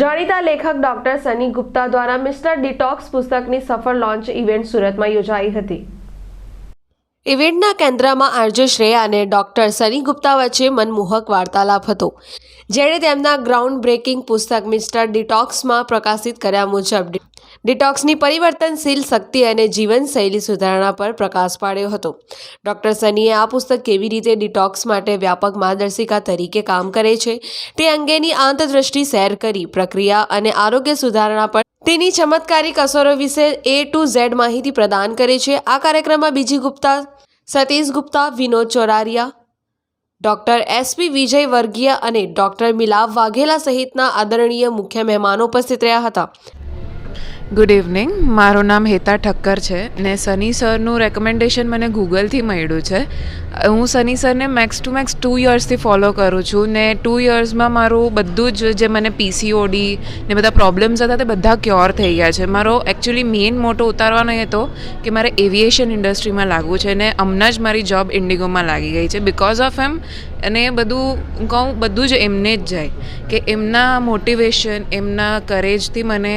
જાણીતા લેખક ડોક્ટર સની ગુપ્તા દ્વારા મિસ્ટર ડિટોક્સ પુસ્તકની સફળ લોન્ચ ઇવેન્ટ સુરતમાં યોજાઈ હતી. ઇવેન્ટના કેન્દ્રમાં આરજે શ્રેયા અને ડોક્ટર સની ગુપ્તા વચ્ચે મનમોહક વાર્તાલાપ હતો. જેણે તેમના ગ્રાઉન્ડ બ્રેકિંગ પુસ્તક મિસ્ટર ડિટોક્સમાં પ્રકાશિત કર્યા મુજબ ડિટોક્સની પરિવર્તનશીલ શક્તિ અને જીવનશૈલી સુધારણા પર પ્રકાશ પાડ્યો હતો. ડૉક્ટર સનીએ આ પુસ્તક કેવી રીતે ડિટોક્સ માટે વ્યાપક માર્ગદર્શિકા તરીકે કામ કરે છે તે અંગેની આંતરદૃષ્ટિ શેર કરી પ્રક્રિયા અને આરોગ્ય સુધારણા પર તેની ચમત્કારિક અસરો વિશે એ ટુ ઝેડ માહિતી પ્રદાન કરે છે. આ કાર્યક્રમમાં બીજી ગુપ્તા સતીશ ગુપ્તા, વિનોદ ચોરારિયા, ડોક્ટર એસપી વિજય વર્ગીય અને ડોક્ટર મિલાવ વાઘેલા સહિતના આદરણીય મુખ્ય મહેમાનો ઉપસ્થિત રહ્યા હતા. ગુડ ઇવનિંગ મારું નામ હેતા ઠક્કર છે ને સની સરનું રેકમેન્ડેશન મને ગૂગલથી મળ્યું છે. હું સની સરને મેક્સ ટુ મેક્સ ટુ યર્સથી ફોલો કરું છું ને ટુ યર્સમાં મારું બધું જ જે મને પીસીઓડી ને બધા પ્રોબ્લેમ્સ હતા તે બધા ક્યોર થઈ ગયા છે. મારો એકચ્યુઅલી મેઇન મોટો ઉતારવાનો એ હતો કે મારે એવિએશન ઇન્ડસ્ટ્રીમાં લાગવું છે ને હમણાં જ મારી જોબ ઇન્ડિગોમાં લાગી ગઈ છે. બિકોઝ ઓફ એમ અને એ બધું કહું, બધું જ એમને જ જાય કે એમના મોટિવેશન એમના કરેજથી મને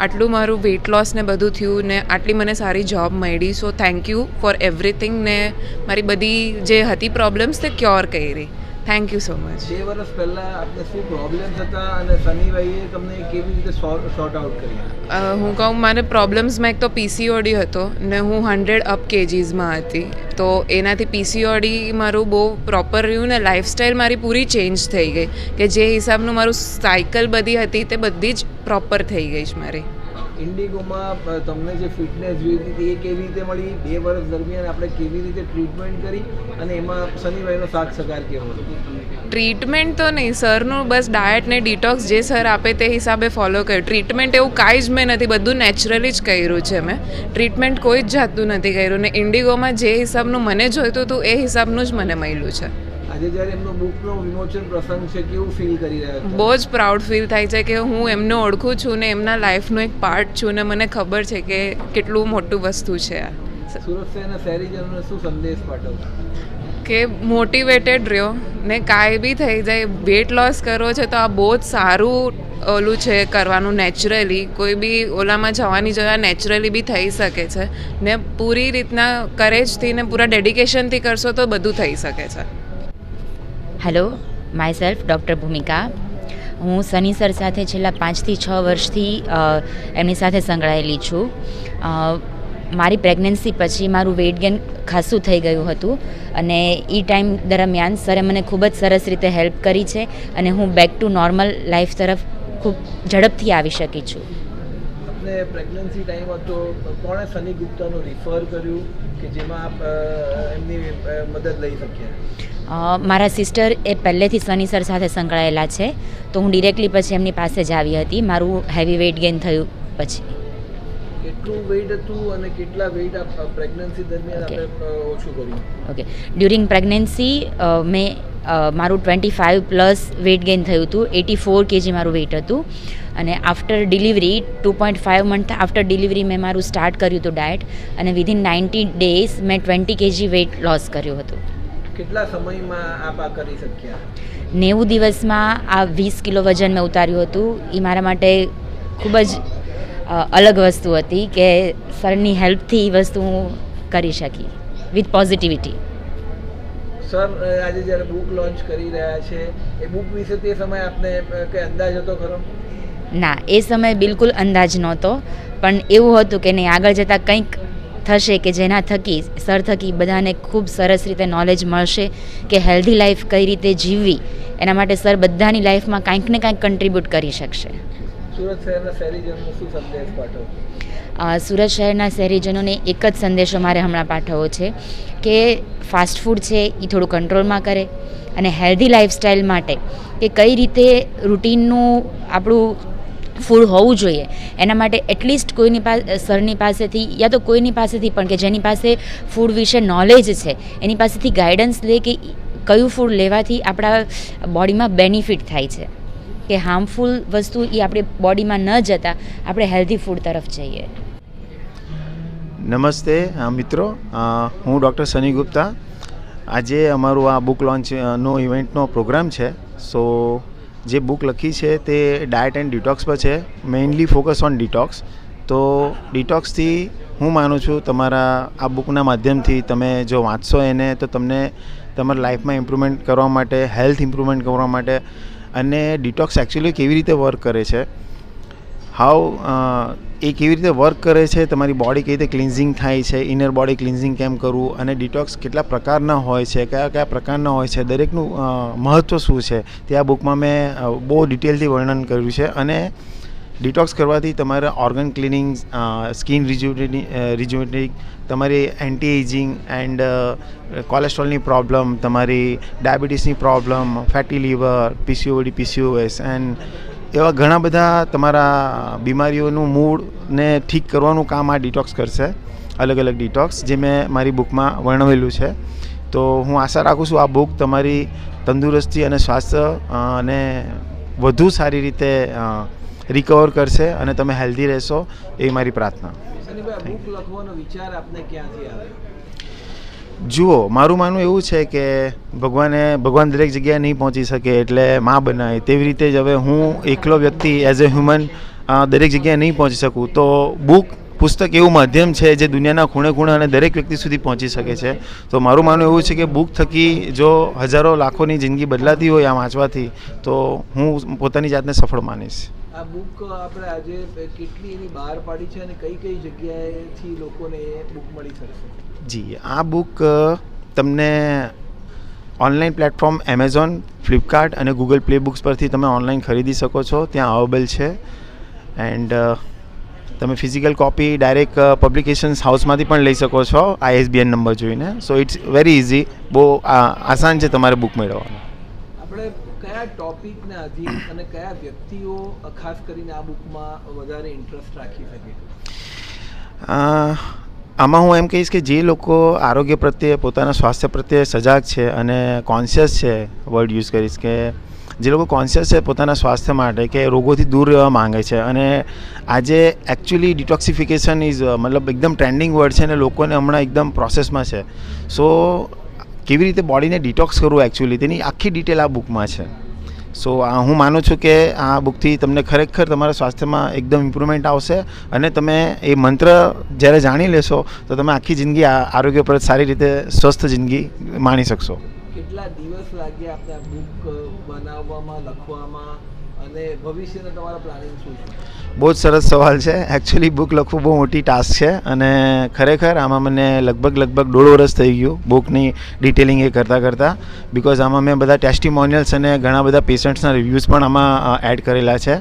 આટલું મારું વેઇટ લોસ ને બધું થયું ને આટલી મને સારી જોબ મળી. So thank you for everything ને મારી બધી જે હતી પ્રોબ્લેમ્સ તે ક્યોર કરી. થેન્ક યુ સો મચ બે વર્ષ પહેલા આપણે શું પ્રોબ્લેમ્સ હતા અને સનીભાઈએ તમને કેવી રીતે સોર્ટ આઉટ કર્યા? હું કહું મારે પ્રોબ્લેમ્સમાં એક તો પીસીઓડી હતો ને હું હંડ્રેડ અપ કેજીસમાં હતી. તો એનાથી પીસીઓડી મારું બહુ પ્રોપર રહ્યું ને લાઈફસ્ટાઈલ મારી પૂરી ચેન્જ થઈ ગઈ. કે જે હિસાબનું મારું સાયકલ બધી હતી તે બધી જ પ્રોપર થઈ ગઈ છે મારી. ઇન્ડિગોમાં તમને જે ફિટનેસ જોઈતી હતી એ કેવી રીતે મળી? બે વર્ષ દરમિયાન આપણે કેવી રીતે ટ્રીટમેન્ટ કરી અને એમાં સનીભાઈનો સાથ સહકાર કેવો હતો? ટ્રીટમેન્ટ તો નહીં, સરનું બસ ડાયટ ને ડિટોક્સ જે સર આપે તે હિસાબે ફોલો કર્યું. ટ્રીટમેન્ટ એવું કાંઈ જ મેં નથી, બધું નેચરલી જ કર્યું છે મેં. ટ્રીટમેન્ટ કોઈ જ જાતનું નથી કર્યું ને ઇન્ડિગોમાં જે હિસાબનું મને જોઈતું હતું, એ હિસાબનું જ મને મળ્યું છે. આજે જ્યારે એમનો બુકનો વિમોચન પ્રસંગ છે કેવું ફીલ કરી રહ્યા છો બહુ જ પ્રાઉડ ફીલ થાય છે કે હું એમને ઓળખું છું ને એમના લાઈફનો એક પાર્ટ છું ને મને ખબર છે કે કેટલું મોટું વસ્તુ છે આ. સુરત શહેરના શહેરીજનોને શું સંદેશ પાઠવશો? કે મોટિવેટેડ રહ્યો ને કાંઈ બી થઈ જાય વેટ લોસ કરવો છે તો આ બહુ જ સારું ઓલું છે કરવાનું નેચરલી કોઈ બી ઓલામાં જવાની જગ્યા નેચરલી બી થઈ શકે છે ને પૂરી રીતના કરેજથી ને પૂરા ડેડિકેશનથી કરશો તો બધું થઈ શકે છે. હેલો માય સેલ્ફ ડૉક્ટર ભૂમિકા હું સની સર સાથે છેલ્લા પાંચથી છ વર્ષથી એમની સાથે સંકળાયેલી છું. મારી પ્રેગ્નન્સી પછી મારું વેઇટ ગેન ખાસું થઈ ગયું હતું અને એ ટાઈમ દરમિયાન સરે મને ખૂબ જ સરસ રીતે હેલ્પ કરી છે અને હું બેક ટુ નોર્મલ લાઈફ તરફ ખૂબ ઝડપથી આવી શકી છું. આપને પ્રેગ્નન્સી ટાઈમ હતો, કોણે સની ગુપ્તાનું રિફર કર્યું કે જેમાં આપ એમની મદદ લઈ શક્યા? મારા સિસ્ટર એ પહેલેથી સની સર સાથે સંકળાયેલા છે તો હું ડિરેક્ટલી પછી એમની પાસે જ આવી હતી. મારું હેવી વેઇટ ગેઇન થયું પછી. કેટલું વેઇટ હતું અને કેટલા વેઇટ આપ પ્રેગ્નન્સી દરમિયાન આપણે ઓછું કર્યું? ઓકે ડ્યુરિંગ પ્રેગ્નન્સી મેં મારું twenty five plus weight gain થયું હતું. એટી ફોર કેજી મારું વેઇટ હતું. અને after delivery two point five month after delivery મેં મારું સ્ટાર્ટ કર્યું હતું ડાયટ અને વિધિન નાઇન્ટી ડેઝ મેં ટ્વેન્ટી કેજી વેઇટ લોસ કર્યું હતું. કેટલા સમયમાં આપ આ કરી શક્યા? નેવું દિવસમાં આ વીસ કિલો વજન મેં ઉતાર્યું હતું. એ મારા માટે ખૂબ જ અલગ વસ્તુ હતી કે સરની હેલ્પથી એ વસ્તુ હું કરી શકી વિથ પોઝિટિવિટી. સર આજે જ્યારે બુક લોન્ચ કરી રહ્યા છે એ બુક વિશે તે સમય આપને કંઈ અંદાજ હતો ખરો? ના એ સમય બિલકુલ અંદાજ નહોતો પણ એવું હતું કે નહીં આગળ જતાં કંઈક થશે કે જેના થકી સર થકી બધાને ખૂબ સરસ રીતે નોલેજ મળશે કે હેલ્ધી લાઈફ કઈ રીતે જીવવી એના માટે સર બધાની લાઈફમાં કાંઈક ને કાંઈક કન્ટ્રીબ્યુટ કરી શકશે. સુરત શહેરના શહેરીજનોને શું સંદેશ પાઠવો? સુરત શહેરના શહેરીજનોને એક જ સંદેશો મારે હમણાં પાઠવવો છે કે ફાસ્ટ ફૂડ છે એ થોડું કંટ્રોલમાં કરે અને હેલ્ધી લાઈફસ્ટાઈલ માટે કે કઈ રીતે રૂટીનનું આપણું ફૂડ હોવું જોઈએ. એના માટે એટલીસ્ટ કોઈની પાસે સરની પાસેથી યા તો કોઈની પાસેથી પણ કે જેની પાસે ફૂડ વિશે નોલેજ છે, એની પાસેથી ગાઈડન્સ લે કે કયું ફૂડ લેવાથી આપણા બોડીમાં બેનિફિટ થાય છે. કે હાર્મફુલ વસ્તુ એ આપણી બોડીમાં ન જતાં આપણે હેલ્ધી ફૂડ તરફ જઈએ. નમસ્તે મિત્રો. હું ડૉક્ટર સની ગુપ્તા. આજે અમારું આ બુક લોન્ચ નો ઇવેન્ટનો પ્રોગ્રામ છે. સો જે બુક લખી છે તે ડાયટ એન્ડ ડિટોક્સ પર છે મેઇનલી ફોકસ ઓન ડિટોક્સ તો ડિટોક્સથી હું માનું છું તમારા આ બુકના માધ્યમથી તમે જો વાંચશો એને, તો તમને તમારા લાઈફમાં ઇમ્પ્રુવમેન્ટ કરવા માટે હેલ્થ ઇમ્પ્રુવમેન્ટ કરવા માટે, અને ડિટોક્સ એકચ્યુઅલી કેવી રીતે વર્ક કરે છે? હાઉ એ કેવી રીતે વર્ક કરે છે? તમારી બોડી કેવી રીતે ક્લિન્ઝિંગ થાય છે? ઇનર બોડી ક્લિન્ઝિંગ કેમ કરવું? અને ડિટોક્સ કેટલા પ્રકારના હોય છે? કયા કયા પ્રકારના હોય છે? દરેકનું મહત્ત્વ શું છે? તે આ બુકમાં મેં બહુ ડિટેલથી વર્ણન કર્યું છે. અને ડિટોક્સ કરવાથી તમારા ઓર્ગન ક્લિનિંગ સ્કિન રિજુવેટિંગ તમારી એન્ટી એજિંગ એન્ડ કોલેસ્ટ્રોલની પ્રોબ્લમ તમારી ડાયાબિટીસની problem fatty liver PCOD PCOS and એવા ઘણા બધા તમારા બીમારીઓનું મૂળને ઠીક કરવાનું કામ આ ડિટોક્સ કરશે. અલગ અલગ ડિટોક્સ જે મેં મારી બુકમાં વર્ણવેલું છે. તો હું આશા રાખું છું આ બુક તમારી તંદુરસ્તી અને સ્વાસ્થ્ય અને વધુ સારી રીતે રિકવર કરશે અને તમે હેલ્ધી રહેશો એ મારી પ્રાર્થના. વિચાર આપને ક્યાંથી આવ્યો? જુઓ, મારું માનવું એવું છે કે ભગવાને, ભગવાન દરેક જગ્યાએ નહીં પહોંચી શકે એટલે મા બનાવે તેવી રીતે જ હવે હું એકલો વ્યક્તિ એઝ અ હ્યુમન દરેક જગ્યાએ નહીં પહોંચી શકું. તો બુક, પુસ્તક એવું માધ્યમ છે જે દુનિયાના ખૂણે ખૂણે અને દરેક વ્યક્તિ સુધી પહોંચી શકે છે. તો મારું માનવું એવું છે કે બુક થકી જો હજારો લાખોની જિંદગી બદલાતી હોય આ વાંચવાથી, તો હું પોતાની જાતને સફળ માનીશ. આ બુક આપણે આજે કેટલી એની બહાર પાડી છે અને કઈ કઈ જગ્યાએથી લોકોને એ બુક મળી શકશે? જી આ બુક તમને ઓનલાઈન પ્લેટફોર્મ એમેઝોન ફ્લિપકાર્ટ અને ગૂગલ પ્લે બુક્સ પરથી તમે ઓનલાઈન ખરીદી શકો છો. ત્યાં અવેલેબલ છે. એન્ડ તમે ફિઝિકલ કોપી ડાયરેક્ટ પબ્લિકેશન્સ હાઉસમાંથી પણ લઈ શકો છો આઈએસબીએન નંબર જોઈને. સો ઇટ્સ વેરી ઇઝી બહુ આસાન છે તમારે બુક મેળવવાનું. આપણે કયા ટોપિકને આધીન અને કયા વ્યક્તિઓ, ખાસ કરીને આ બુકમાં વધારે ઇન્ટરેસ્ટ રાખી શકે? આમાં હું એમ કહીશ કે જે લોકો આરોગ્ય પ્રત્યે, પોતાના સ્વાસ્થ્ય પ્રત્યે સજાગ છે અને કોન્શિયસ છે વર્ડ યુઝ કરીશ કે જે લોકો કોન્શિયસ છે પોતાના સ્વાસ્થ્ય માટે કે રોગોથી દૂર રહેવા માંગે છે અને આજે એકચ્યુઅલી ડિટોક્સિફિકેશન ઇઝ મતલબ એકદમ ટ્રેન્ડિંગ વર્ડ છે અને લોકોને હમણાં એકદમ પ્રોસેસમાં છે. સો કેવી રીતે બોડીને ડિટોક્સ કરવું એકચ્યુઅલી તેની આખી ડિટેલ આ બુકમાં છે. સો આ હું માનું છું કે આ બુકથી તમને ખરેખર તમારા સ્વાસ્થ્યમાં એકદમ ઇમ્પ્રુવમેન્ટ આવશે અને તમે એ મંત્ર જ્યારે જાણી લેશો, તો તમે આખી જિંદગી આરોગ્ય પર સારી રીતે સ્વસ્થ જિંદગી માણી શકશો. કેટલા દિવસ લાગ્યા આપણે બુક બનાવવામાં, લખવામાં? બહુ જ સરસ સવાલ છે. એકચ્યુઅલી બુક લખવું બહુ મોટી ટાસ્ક છે અને ખરેખર આમાં મને લગભગ લગભગ દોઢ વર્ષ થઈ ગયું બુકની ડિટેલિંગ એ કરતાં કરતાં. બિકોઝ આમાં મેં બધા ટેસ્ટિમોનિયલ્સ અને ઘણા બધા પેશન્ટ્સના રિવ્યૂઝ પણ આમાં એડ કરેલા છે.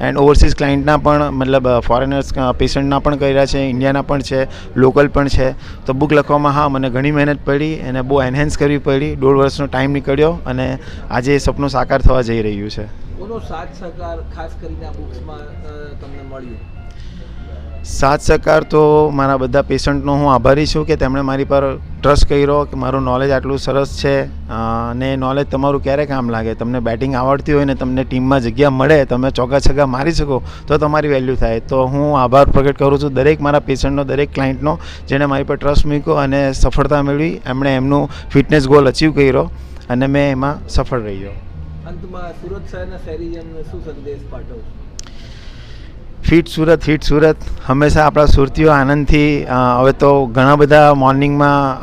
એન્ડ ઓવરસીઝ ક્લાયન્ટના પણ, મતલબ ફોરેનર્સ પેશન્ટના પણ કર્યા છે ઇન્ડિયાના પણ છે લોકલ પણ છે. તો બુક લખવામાં, હા, મને ઘણી મહેનત પડી અને બહુ એન્હેન્સ કરવી પડી. દોઢ વર્ષનો ટાઈમ નીકળ્યો અને આજે એ સપનું સાકાર થવા જઈ રહ્યું છે. સાથ સહકાર ખાસ કરીને સાથ સહકાર તો મારા બધા પેશન્ટનો હું આભારી છું કે તેમણે મારી પર ટ્રસ્ટ કર્યો કે મારું નોલેજ આટલું સરસ છે અને નોલેજ તમારું ક્યારે કામ લાગે? તમને બેટિંગ આવડતી હોય ને તમને ટીમમાં જગ્યા મળે, તમે ચોગા છગા મારી શકો, તો તમારી વેલ્યુ થાય. તો હું આભાર પ્રગટ કરું છું દરેક મારા પેશન્ટનો, દરેક ક્લાયન્ટનો, જેણે મારી પર ટ્રસ્ટ મૂક્યો અને સફળતા મેળવી, એમણે એમનું ફિટનેસ ગોલ અચીવ કર્યો અને મેં એમાં સફળ રહ્યો. અંતમાં સુરત શહેરના શહેરીજનને શું સંદેશ પાઠવશો ફિટ સુરત હિટ સુરત. હંમેશા આપણા સુરતીઓ આનંદથી હવે તો ઘણા બધા મોર્નિંગમાં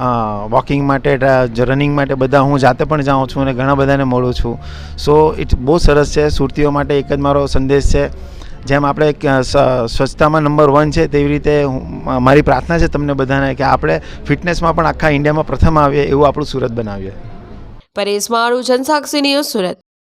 વોકિંગ માટે રનિંગ માટે બધા હું જાતે પણ જાઉં છું અને ઘણા બધાને મળું છું. સો ઇટ્સ બહુ સરસ છે. સુરતીઓ માટે એક જ મારો સંદેશ છે. જેમ આપણે એક, સ- સ્વચ્છતામાં નંબર વન છે તેવી રીતે હું- મારી પ્રાર્થના છે તમને બધાને કે આપણે ફિટનેસમાં પણ આખા ઇન્ડિયામાં પ્રથમ આવીએ એવું આપણું સુરત બનાવીએ. પરેશ માળુ જનસાક્ષી ન્યૂઝ સુરત.